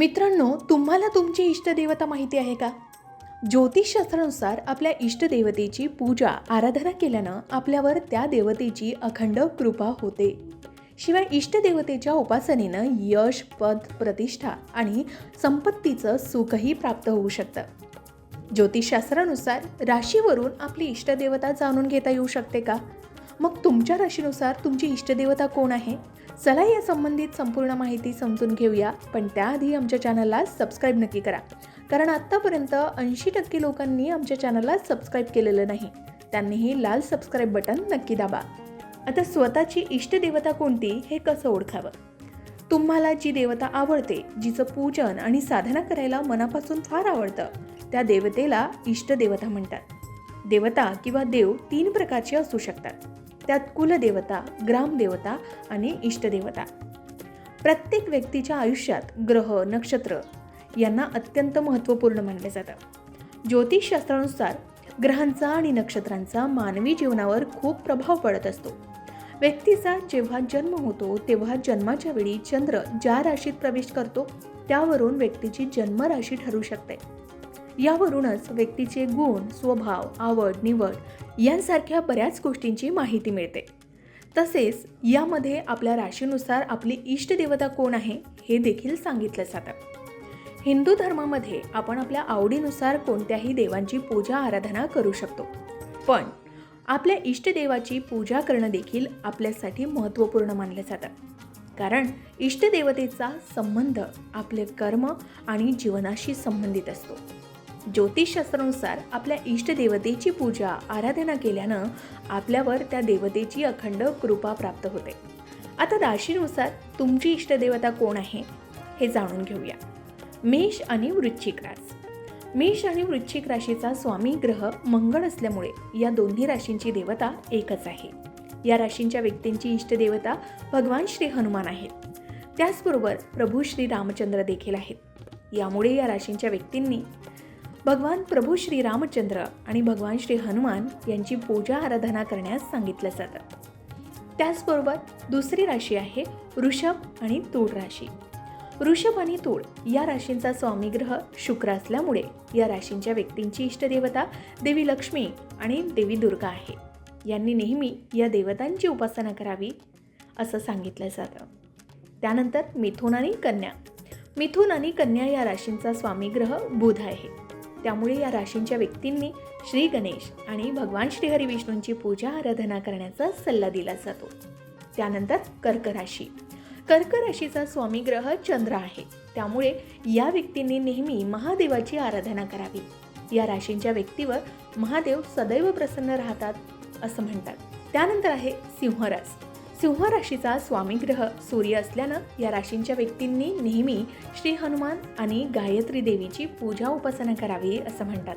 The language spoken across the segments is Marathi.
मित्रांनो तुम्हाला तुमची इष्टदेवता माहिती आहे का? ज्योतिषशास्त्रानुसार आपल्या इष्टदेवतेची पूजा आराधना केल्यानं आपल्यावर त्या देवतेची अखंड कृपा होते. शिवाय इष्टदेवतेच्या उपासनेनं यश पद प्रतिष्ठा आणि संपत्तीचं सुखही प्राप्त होऊ शकतं. ज्योतिषशास्त्रानुसार राशीवरून आपली इष्टदेवता जाणून घेता येऊ शकते का? मग तुमच्या राशीनुसार तुमची इष्टदेवता कोण आहे? चला या संबंधित संपूर्ण माहिती समजून घेऊया पण त्याआधी आमच्या चॅनलला सबस्क्राईब नक्की करा. कारण आत्तापर्यंत ऐंशी टक्के लोकांनी आमच्या चॅनलला सबस्क्राईब केलेलं नाही. त्यांनीही लाल सबस्क्राईब बटन नक्की दाबा. आता स्वतःची इष्टदेवता कोणती हे कसं ओळखावं? तुम्हाला जी देवता आवडते जिचं पूजन आणि साधना करायला मनापासून फार आवडतं त्या देवतेला इष्टदेवता म्हणतात. देवता किंवा देव तीन प्रकारचे असू शकतात. त्यात कुलदेवता ग्रामदेवता आणि इष्टदेवता. प्रत्येक व्यक्तीच्या आयुष्यात ग्रह नक्षत्र यांना अत्यंत महत्त्वपूर्ण मानले जातं. ज्योतिषशास्त्रानुसार ग्रहांचा आणि नक्षत्रांचा मानवी जीवनावर खूप प्रभाव पडत असतो. व्यक्तीचा जेव्हा जन्म होतो तेव्हा जन्माच्या वेळी चंद्र ज्या राशीत प्रवेश करतो त्यावरून व्यक्तीची जन्मराशी ठरू शकते. यावरूनच व्यक्तीचे गुण स्वभाव आवड निवड यांसारख्या बऱ्याच गोष्टींची माहिती मिळते. तसेच यामध्ये आपल्या राशीनुसार आपली इष्टदेवता कोण आहे हे देखील सांगितलं जातं. हिंदू धर्मामध्ये आपण आपल्या आवडीनुसार कोणत्याही देवांची पूजा आराधना करू शकतो. पण आपल्या इष्टदेवाची पूजा करणं देखील आपल्यासाठी महत्त्वपूर्ण मानलं जातं. कारण इष्टदेवतेचा संबंध आपले कर्म आणि जीवनाशी संबंधित असतो. ज्योतिषशास्त्रानुसार आपल्या इष्टदेवतेची पूजा आराधना केल्यानं आपल्यावर त्या देवतेची अखंड कृपा प्राप्त होते. आता राशीनुसार तुमची इष्टदेवता कोण आहे हे जाणून घेऊया. मेष आणि वृश्चिक रास मेष आणि वृश्चिक राशीचा स्वामी ग्रह मंगळ असल्यामुळे या दोन्ही राशींची देवता एकच आहे. या राशींच्या व्यक्तींची इष्टदेवता भगवान श्री हनुमान आहेत. त्याचबरोबर प्रभू श्री रामचंद्र देखील आहेत. यामुळे या राशींच्या व्यक्तींनी भगवान प्रभू श्री रामचंद्र आणि भगवान श्री हनुमान यांची पूजा आराधना करण्यास सांगितलं जातं. त्याचबरोबर दुसरी राशी आहे ऋषभ आणि तूळ राशी. ऋषभ आणि तूळ या राशींचा स्वामीग्रह शुक्र असल्यामुळे या राशींच्या व्यक्तींची इष्टदेवता देवी लक्ष्मी आणि देवी दुर्गा आहे. यांनी नेहमी या देवतांची उपासना करावी असं सांगितलं जातं. त्यानंतर मिथुन आणि कन्या. मिथुन आणि कन्या या राशींचा स्वामीग्रह बुध आहे. त्यामुळे या राशींच्या व्यक्तींनी श्री गणेश आणि भगवान श्रीहरी विष्णूंची पूजा आराधना करण्याचा सल्ला दिला जातो. त्यानंतर कर्क राशी. कर्क राशीचा स्वामी ग्रह चंद्र आहे. त्यामुळे या व्यक्तींनी नेहमी महादेवाची आराधना करावी. या राशींच्या व्यक्तीवर महादेव सदैव प्रसन्न राहतात असं म्हणतात. त्यानंतर आहे सिंहरास सिंह राशीचा स्वामी ग्रह सूर्य असल्यानं या राशींच्या व्यक्तींनी नेहमी श्री हनुमान आणि गायत्री देवीची पूजा उपासना करावी असं म्हणतात.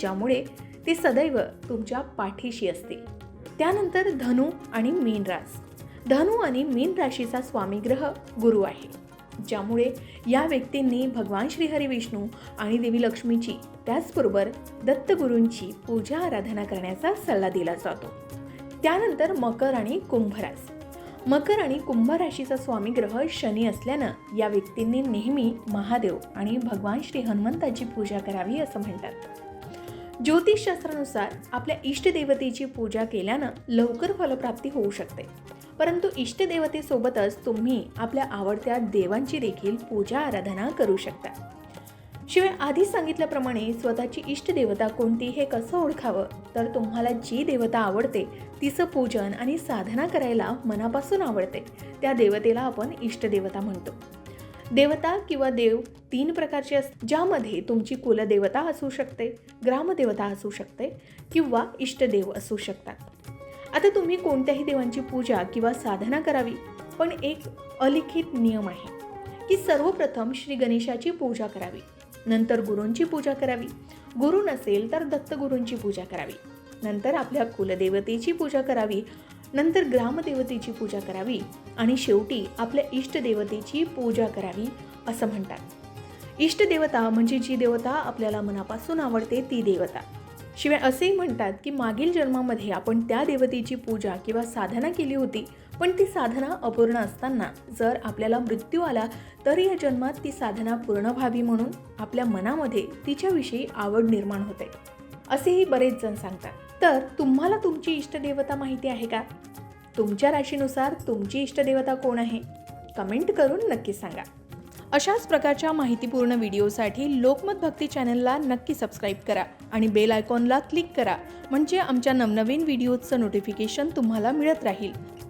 ज्यामुळे ते सदैव तुमच्या पाठीशी असतील त्यानंतर धनु आणि मीन रास. धनु आणि मीन राशीचा स्वामी ग्रह गुरु आहे. ज्यामुळे या व्यक्तींनी भगवान श्रीहरी विष्णू आणि देवी लक्ष्मीची त्याचबरोबर दत्तगुरूंची पूजा आराधना करण्याचा सल्ला दिला जातो. त्यानंतर मकर आणि कुंभरास. मकर आणि कुंभ राशीचा स्वामी ग्रह शनी असल्यानं या व्यक्तींनी नेहमी महादेव आणि भगवान श्री हनुमंताची पूजा करावी असं म्हणतात. ज्योतिषशास्त्रानुसार आपल्या इष्टदेवतेची पूजा केल्यानं लवकर फलप्राप्ती होऊ शकते. परंतु इष्टदेवतेसोबतच तुम्ही आपल्या आवडत्या देवांची देखील पूजा आराधना करू शकता. शिवाय आधी सांगितल्याप्रमाणे स्वतःची इष्टदेवता कोणती हे कसं ओळखावं? तर तुम्हाला जी देवता आवडते तिचं पूजन आणि साधना करायला मनापासून आवडते. त्या देवतेला आपण इष्टदेवता म्हणतो. देवता किंवा देव तीन प्रकारचे अस ज्यामध्ये तुमची कुलदेवता असू शकते ग्रामदेवता असू शकते किंवा इष्टदेव असू शकतात. आता तुम्ही कोणत्याही देवांची पूजा किंवा साधना करावी पण एक अलिखित नियम आहे की सर्वप्रथम श्री गणेशाची पूजा करावी. नंतर गुरूंची पूजा करावी. गुरु नसेल तर दत्तगुरूंची पूजा करावी. नंतर आपल्या कुलदेवतेची पूजा करावी. नंतर ग्रामदेवतेची पूजा करावी. आणि शेवटी आपल्या इष्टदेवतेची पूजा करावी असं म्हणतात. इष्टदेवता म्हणजे जी देवता आपल्याला मनापासून आवडते ती देवता. शिवाय असेही म्हणतात की मागील जन्मामध्ये आपण त्या देवतेची पूजा किंवा साधना केली होती. पण ती साधना अपूर्ण असताना जर आपल्याला मृत्यू आला तर या जन्मात ती साधना पूर्ण व्हावी म्हणून आपल्या मनामध्ये तिच्याविषयी आवड निर्माण होते. असेही बरेच जण सांगतात. तर तुम्हाला तुमची इष्टदेवता माहिती आहे का? तुमच्या राशीनुसार तुमची इष्टदेवता कोण आहे? कमेंट करून नक्की सांगा. अशाच प्रकारच्या माहितीपूर्ण व्हिडिओसाठी लोकमत भक्ती चॅनलला नक्की सबस्क्राईब करा आणि बेल आयकॉनला क्लिक करा म्हणजे आमच्या नवनवीन व्हिडिओचं नोटिफिकेशन तुम्हाला मिळत राहील.